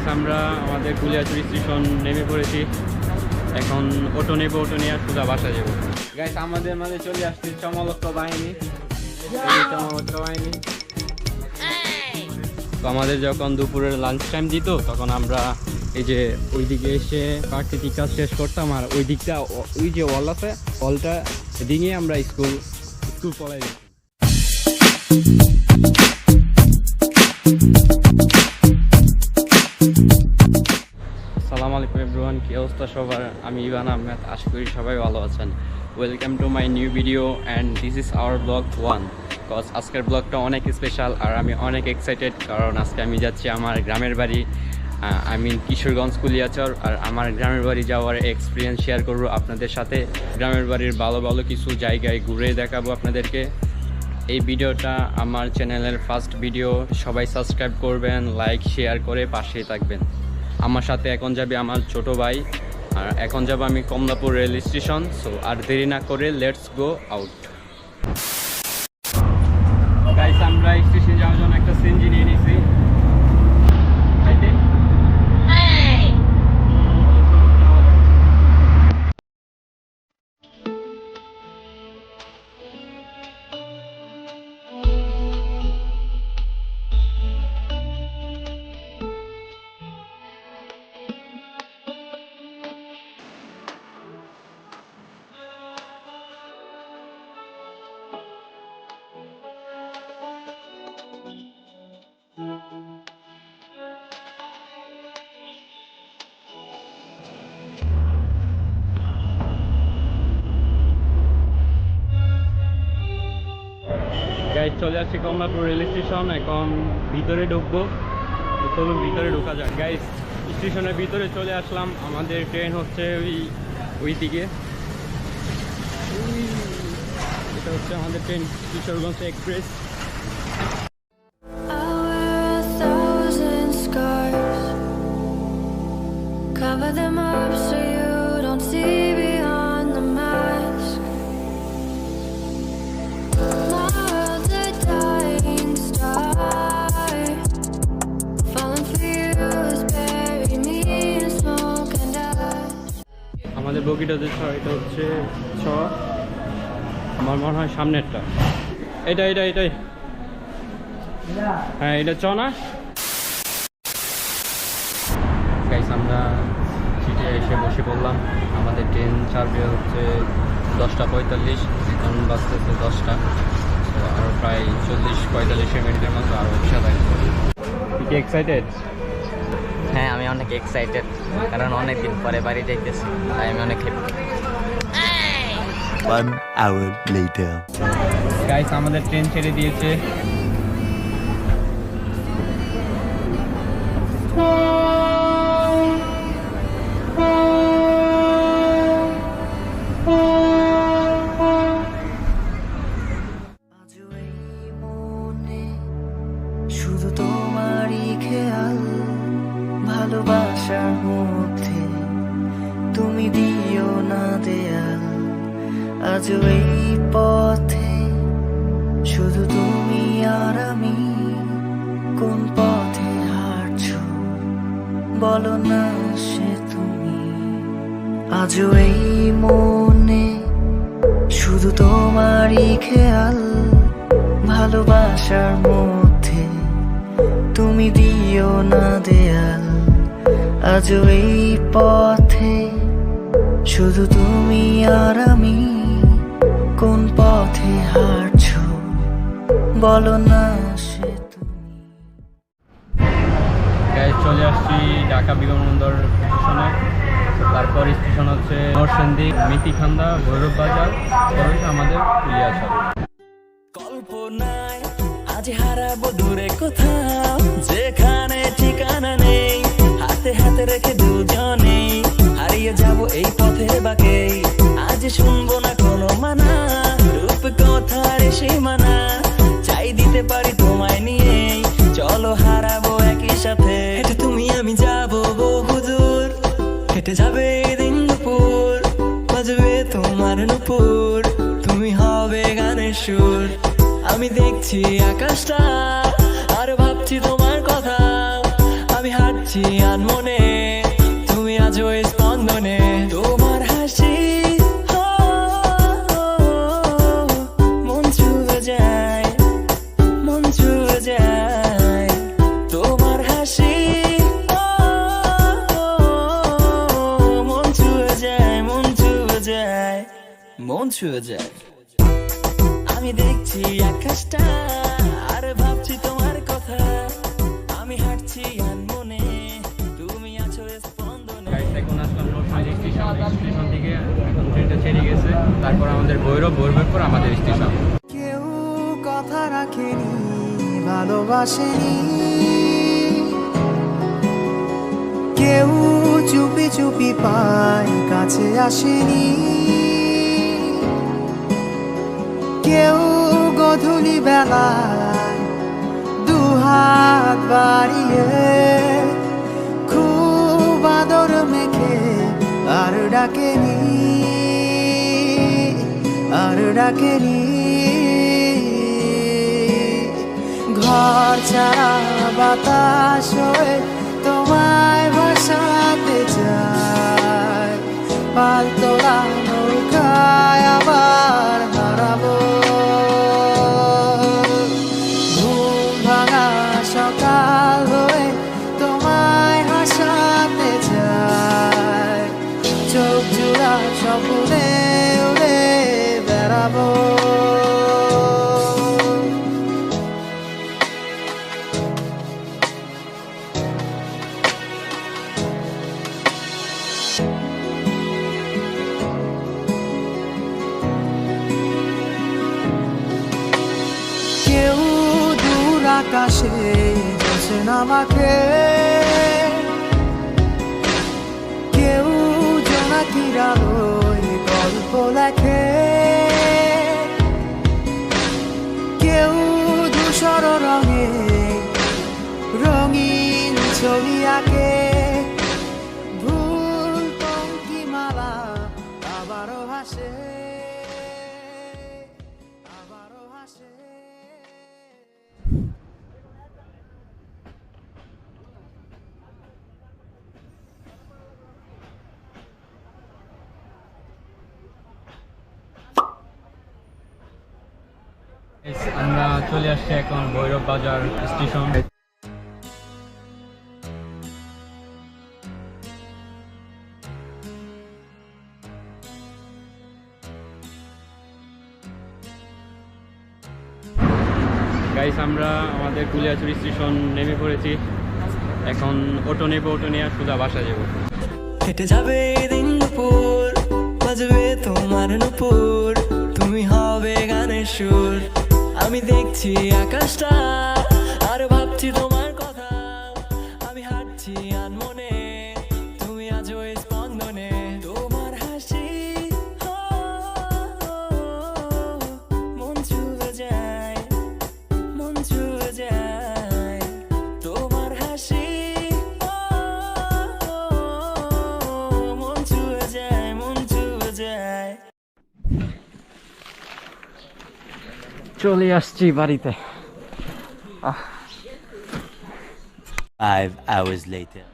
Guys আমরা আমাদের কুলিয়াচুরি station নেমে পড়েছি। এখন অটো নেব অটো নিয়ে আর সোজা বাসা যাব। গাইস আমাদের মাঝে চলে আসছে চমলক্ষ বাহিনী। চমলক্ষ বাহিনী। তো আমাদের যখন দুপুরের লাঞ্চ টাইম দিত, তখন আমরা এই যে ওই দিকে এসে প্রাকৃতিক কাজ শেষ করতাম, আর ওই দিকটা ওই যে ওয়াল আছে ওয়ালটা ডিঙে আমরা স্কুল স্কুল পড়াই সবার, আমি ইভান আহমেদ, আশা করি সবাই ভালো আছেন। Welcome to my new video and this is our blog one because আজকের ব্লগটা অনেক স্পেশাল আর আমি অনেক এক্সাইটেড কারণ আজকে আমি যাচ্ছি আমার গ্রামের বাড়ি আই মিন কিশোরগঞ্জ কুলিয়াচর, আর আমার গ্রামের বাড়ি যাওয়ার এক্সপিরিয়েন্স শেয়ার করব আপনাদের সাথে। গ্রামের বাড়ির ভালো ভালো কিছু জায়গায় ঘুরে দেখাবো আপনাদেরকে। এই ভিডিওটা আমার চ্যানেলের ফার্স্ট ভিডিও সবাই সাবস্ক্রাইব করবেন লাইক শেয়ার করে পাশেই থাকবেন। আমার সাথে এখন যাবে আমার ছোট ভাই আর এখন যাব আমি কমলাপুর রেল স্টেশন সো আর দেরি না করে লেটস গো আউট গাইস চলে আসছি কমলাপুর রেল স্টেশন এখন ভিতরে ঢুকবো। চলুন ভিতরে ঢোকা যাক। গাইজ স্টেশনের ভিতরে চলে আসলাম। আমাদের ট্রেন হচ্ছে ওই ওই দিকে এটা হচ্ছে আমাদের ট্রেন কিশোরগঞ্জ এক্সপ্রেস বগিটা যে ছ এটা হচ্ছে ছ। আমার মনে হয় সামনেরটা। এটা এটা এটাই। হ্যাঁ এটা ছ না? আমরা সিটে এসে বসে পড়লাম। আমাদের ট্রেন ছাড়বে হচ্ছে দশটা পঁয়তাল্লিশ এখন বাজতেছে দশটা। তো আরও প্রায় চল্লিশ পঁয়তাল্লিশ মিনিটের মতো আরও রিক্সা এক্সাইটেড হ্যাঁ আমি অনেক এক্সাইটেড কারণ অনেক দিন পরে বাড়ি যাইতেছি তাই আমি অনেক happy One hour later. Guys আমাদের ট্রেন ছেড়ে দিয়েছে আজও আজও এই মনে শুধু তোমারই খেয়াল, ভালোবাসার মধ্যে তুমি দিও না দেয়াল। আজও এই পথে শুধু তুমি আর আমি কোন পথে হাঁটছো বলো না সে তুমি। চলে আসছি ঢাকা বিমানবন্দর স্টেশনে। তারপর স্টেশন হচ্ছে নরসিংদী মিতিখান্দা ভৈরব বাজার পরে আমাদের কুলিয়াচর কল্পনায় আজ হারাবো দূরে কোথাও, যেখানে ঠিকানা নেই, হাতে হাতে রেখে দুজনে হারিয়ে যাব এই পথের বাকে। আজ শুনব না কোনো মানা রূপ কথার সীমানা, চাই দিতে পারি তোমায় নিয়ে। আমি দেখছি আকাশটা, আর ভাবছি তোমার কথা। আমি হাঁটছি আনমনে, তুমি আজও স্পন্দনে। তোমার হাসি মন যায় মন যায়। তোমার হাসি মন যায় মন যায়, মন ছুঁয়ে যায়। ভালোবাসেনি কেউ চুপি চুপি পায়, কাছে আসেনি। কেউ গধূলি বেলায় দুহাত বাড়িয়ে খুব আদর মেখে আর ডাকেনি আর ডাকেনি। ঘর ছাড়া বাতাস তোমায় ভাসাতে চায়। পালতোলা নৌকায় আবার আমরা চলে আসছি এখন ভৈরব বাজার স্টেশন। গাইস আমরা আমাদের কুলিয়াচুরি স্টেশন নেমে পড়েছি। এখন অটো নেব, অটো নিয়ে সোজা বাসা যাব। হেঁটে যাবে বাজবে তোমার নুপুর। তুমি হবে গানের সুর। আমি দেখছি আকাশটা আর ভাবছি তোমার চলে আসছি বাড়িতে। Five hours later.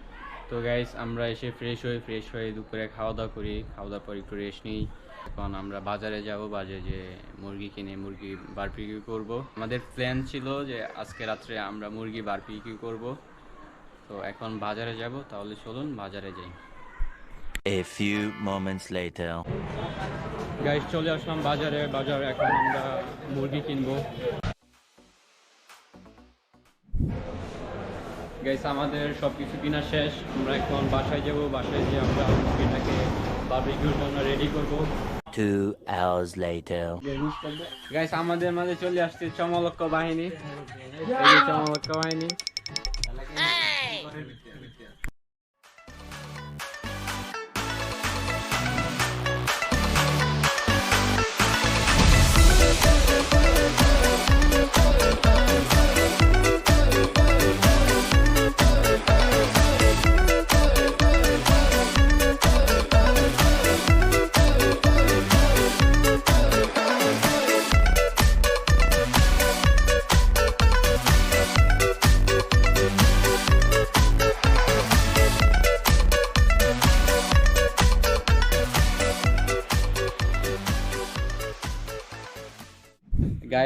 তো গাইস আমরা এসে ফ্রেশ হয়ে ফ্রেশ হয়ে দুপুরে খাওয়া দাওয়া করি খাওয়া দাওয়া পর একটু রেস্ট নিই। এখন আমরা বাজারে যাব বাজারে যে মুরগি কিনে মুরগি বারবিকিউ করব। আমাদের প্ল্যান ছিল যে আজকে রাত্রে আমরা মুরগি বারবিকিউ করব। তো এখন বাজারে যাব তাহলে চলুন বাজারে যাই। A few moments later. Guys চলে আসলাম বাজারে। বাজারে এখন আমরা মুরগি কিনবো। গাইস আমাদের সব কিছু কিনা শেষ। আমরা এখন বাসায় যাব। বাসায় যে আমরা মুরগিটাকে বারবিকিউর জন্য রেডি করব। Two hours later. গাইস আমাদের মাঝে চলে আসছে চমলক্ষ বাহিনী। এই চমলক্ষ বাহিনী।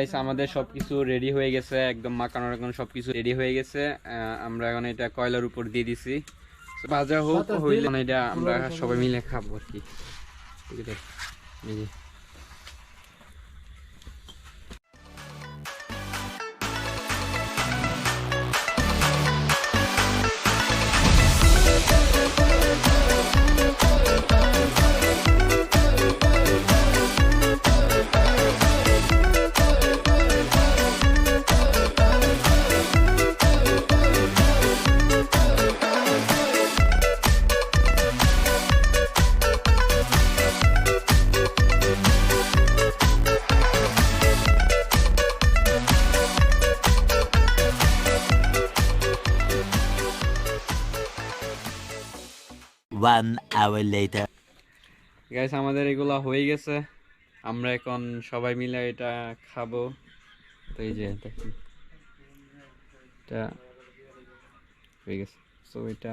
গাইস আমাদের সবকিছু রেডি হয়ে গেছে একদম মাখানোর এখন সবকিছু রেডি হয়ে গেছে। আমরা এখন এটা কয়লার উপর দিয়ে দিছি। বাজার ভাজা হোক হইলে এটা আমরা সবাই মিলে খাব আর কি। ঠিক আছে গাইস আমাদের এগুলা হয়ে গেছে। আমরা এখন সবাই মিলে এটা খাব। তো এই যে এটা হয়ে গেছে। এটা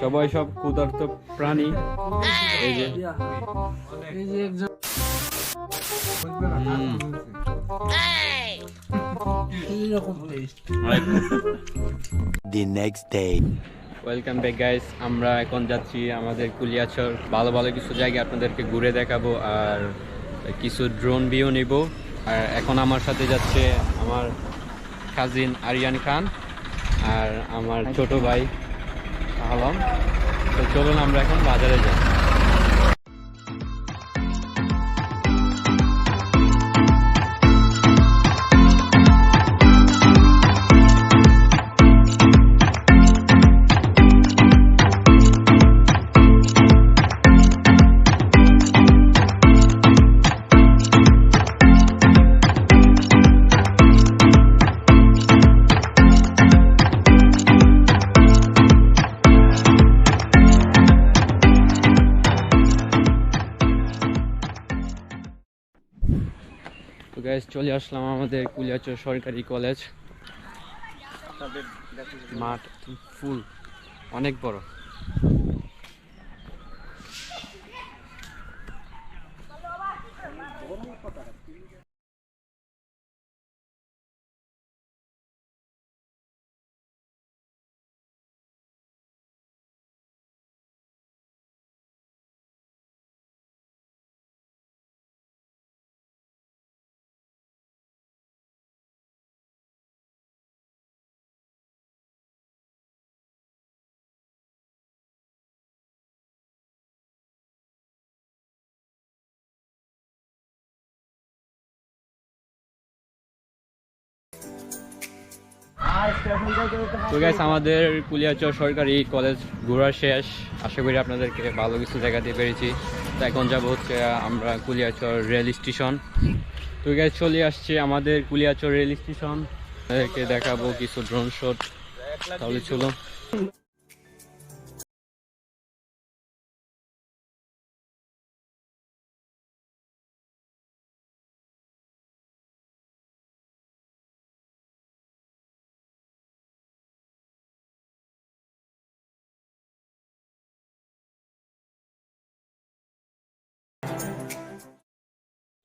সবাই সব ক্ষুধার্ত প্রাণী। এই যে। অনেক The next day. Welcome back guys আমরা এখন যাচ্ছি আমাদের কুলিয়াচর। ভালো ভালো কিছু জায়গা আপনাদেরকে ঘুরে দেখাবো আর কিছু ড্রোন ভিউ নিব। আর এখন আমার সাথে যাচ্ছে আমার কাজিন আরিয়ান খান আর আমার ছোট ভাই আলম। তো চলুন আমরা এখন বাজারে যাই। চলে আসলাম আমাদের কুলিয়াচর সরকারি কলেজ। মাঠ ফুল অনেক বড়। তো গাইস আমাদের কুলিয়াচর সরকারি কলেজ ঘোরা শেষ। আশা করি আপনাদেরকে ভালো কিছু দেখাতে পেরেছি। তো এখন যাব হচ্ছে আমরা কুলিয়াচর রেল স্টেশন। তো গাইস চলে আসছে আমাদের কুলিয়াচর রেল স্টেশন। আপনাদেরকে দেখাবো কিছু ড্রোন শট তাহলে চলো।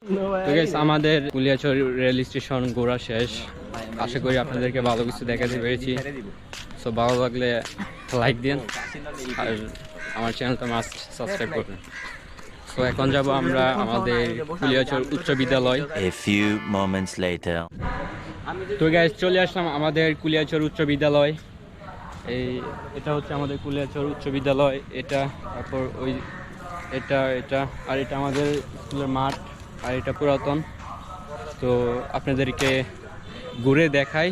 তো guys, আমাদের কুলিয়াচর রেল স্টেশন ঘোরা শেষ। আশা করি আপনাদেরকে ভালো কিছু দেখাতে পেরেছি। সো ভালো লাগলে লাইক দিন। আর আমার চ্যানেলটা মাস্ট সাবস্ক্রাইব করবেন তো এখন যাব আমরা আমাদের কুলিয়াচর উচ্চ বিদ্যালয়। Moments later. তো গাইজ চলে আসলাম আমাদের কুলিয়াচর উচ্চ বিদ্যালয়। এই এটা হচ্ছে আমাদের কুলিয়াচর উচ্চ বিদ্যালয়। এটা তারপর ওই এটা এটা আর এটা আমাদের স্কুলের মাঠ। আর এটা পুরাতন। তো আপনাদেরকে ঘুরে দেখাই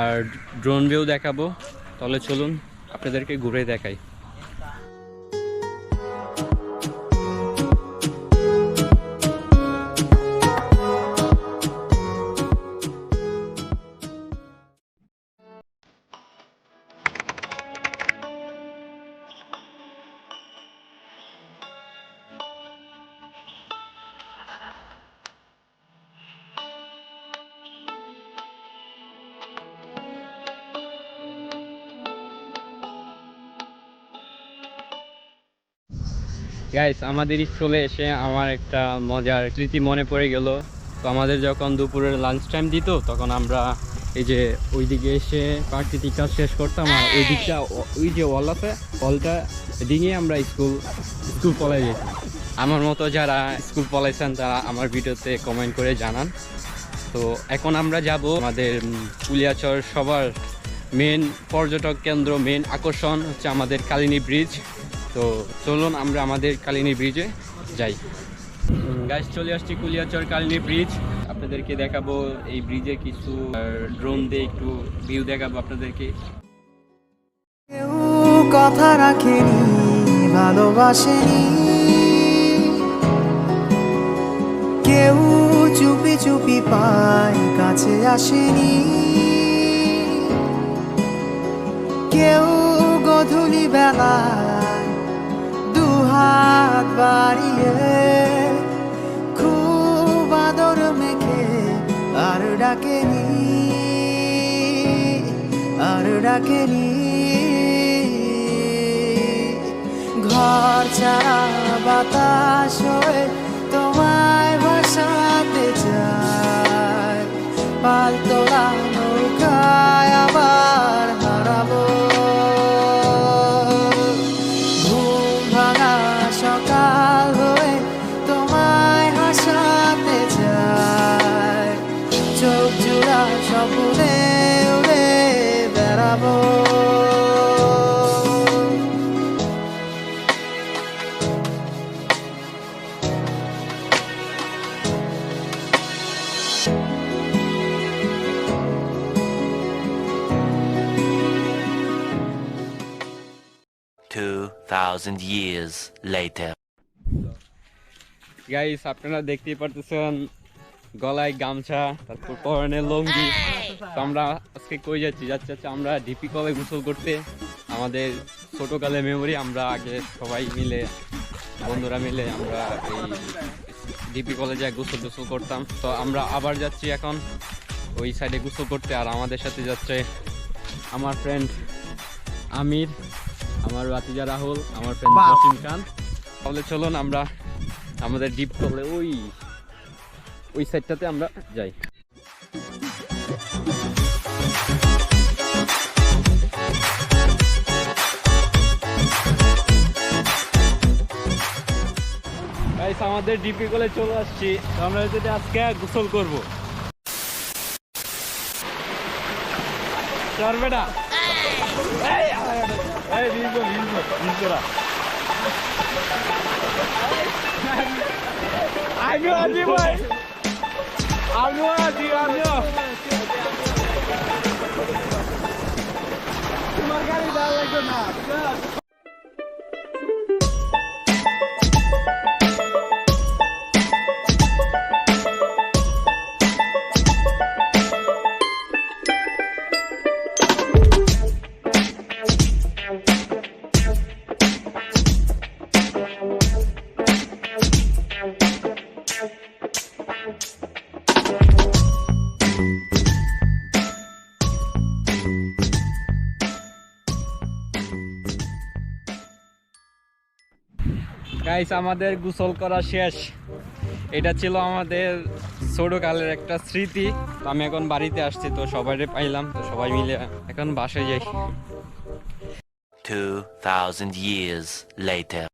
আর ড্রোন ভিউ দেখাবো। তাহলে চলুন আপনাদেরকে ঘুরে দেখাই। গাইস আমাদের স্কুলে এসে আমার একটা মজার স্মৃতি মনে পড়ে গেল। তো আমাদের যখন দুপুরের লাঞ্চ টাইম দিত তখন আমরা এই যে ওই দিকে এসে প্রাকৃতিক কাজ শেষ করতাম আর ওই দিকটা ওই যে ওয়াল আছে ওয়ালটা ডিঙে আমরা স্কুল স্কুল পলাই যেতাম। আমার মতো যারা স্কুল পলাইছেন তারা আমার ভিডিওতে কমেন্ট করে জানান। তো এখন আমরা যাব আমাদের কুলিয়াচর সবার মেন পর্যটক কেন্দ্র মেন আকর্ষণ হচ্ছে আমাদের কালিনী ব্রিজ তো চলুন আমরা আমাদের কালিনী ব্রিজে যাই। গাছ চলে আসছি কুলিয়াচর কালিনী ব্রিজ আপনাদেরকে দেখাবো এই ব্রিজে কিছু ড্রোন দিয়ে একটু ভিউ দেখাবো আপনাদেরকে। কথা রাখেনি, ভালোবাসেনি। কেউ চুপি চুপি পায়, কাছে আসেনি। কেউ গধূলি বেলায় দুহাত বাড়িয়ে খুব আদর মেখে আর ডাকেনি আর ডাকেনি। ঘর ছাড়া বাতাস হয়ে তোমায় ভাসাতে চায়। পালতোলা নৌকায় আবার thousand years later. গাইস আপনারা দেখতেই পারতেছেন গলায় গামছা, তারপর পরনে লঙ্গি। আমরা আজকে কই যাচ্ছি? যাচ্ছি হচ্ছে আমরা ডিপি কলে গোসল করতে। আমাদের ছোটকালে মেমোরি আমরা আগে সবাই মিলে, বন্ধুরা মিলে আমরা এই ডিপি কলেজে গোসল গোসল করতাম। তো আমরা আবার যাচ্ছি এখন ওই সাইডে গোসল করতে, আর আমাদের সাথে যাচ্ছে আমার ফ্রেন্ড আমির। আমার বাতিজা রাহুল আমার ফ্রেন্ড জসিম খান। তাহলে চলুন আমরা আমাদের ডিপ কলে ওই ওই সাইডটাতে আমরা যাই। আমাদের ডিপি কলে চলে আসছি। আমরা যদি আজকে গোসল করব। চল বেটা। এই এই ভিজবো ভিজবো ভিজবোরা আমিও আছি ভাই আমিও আছি আমিও তোমার গাড়ি দেওয়া লাগবে না গাইস আমাদের গোসল করা শেষ। এটা ছিল আমাদের ছোটকালের একটা স্মৃতি। তো আমি এখন বাড়িতে আসছি তো সবাই পাইলাম তো সবাই মিলে এখন বাসায় যাই। Two thousand years later.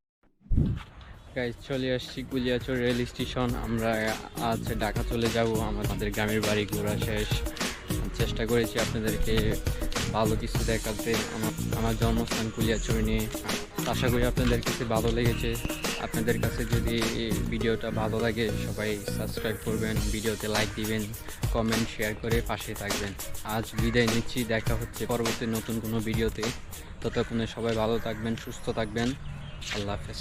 Guys চলে আসছি কুলিয়াচর রেল স্টেশন। আমরা আজ ঢাকা চলে যাব আমাদের গ্রামের বাড়ি ঘোরা শেষ। চেষ্টা করেছি আপনাদেরকে ভালো কিছু দেখাতে আমার আমার জন্মস্থান কুলিয়াচর নিয়ে। আশা করি আপনাদের কাছে ভালো লেগেছে। আপনাদের কাছে যদি ভিডিওটা ভালো লাগে, সবাই সাবস্ক্রাইব করবেন, ভিডিওতে লাইক দিবেন কমেন্ট শেয়ার করে পাশে থাকবেন। আজ বিদায় নিচ্ছি, দেখা হচ্ছে পরবর্তী নতুন কোনো ভিডিওতে। ততক্ষণে সবাই ভালো থাকবেন, সুস্থ থাকবেন। আল্লাহ হাফেজ।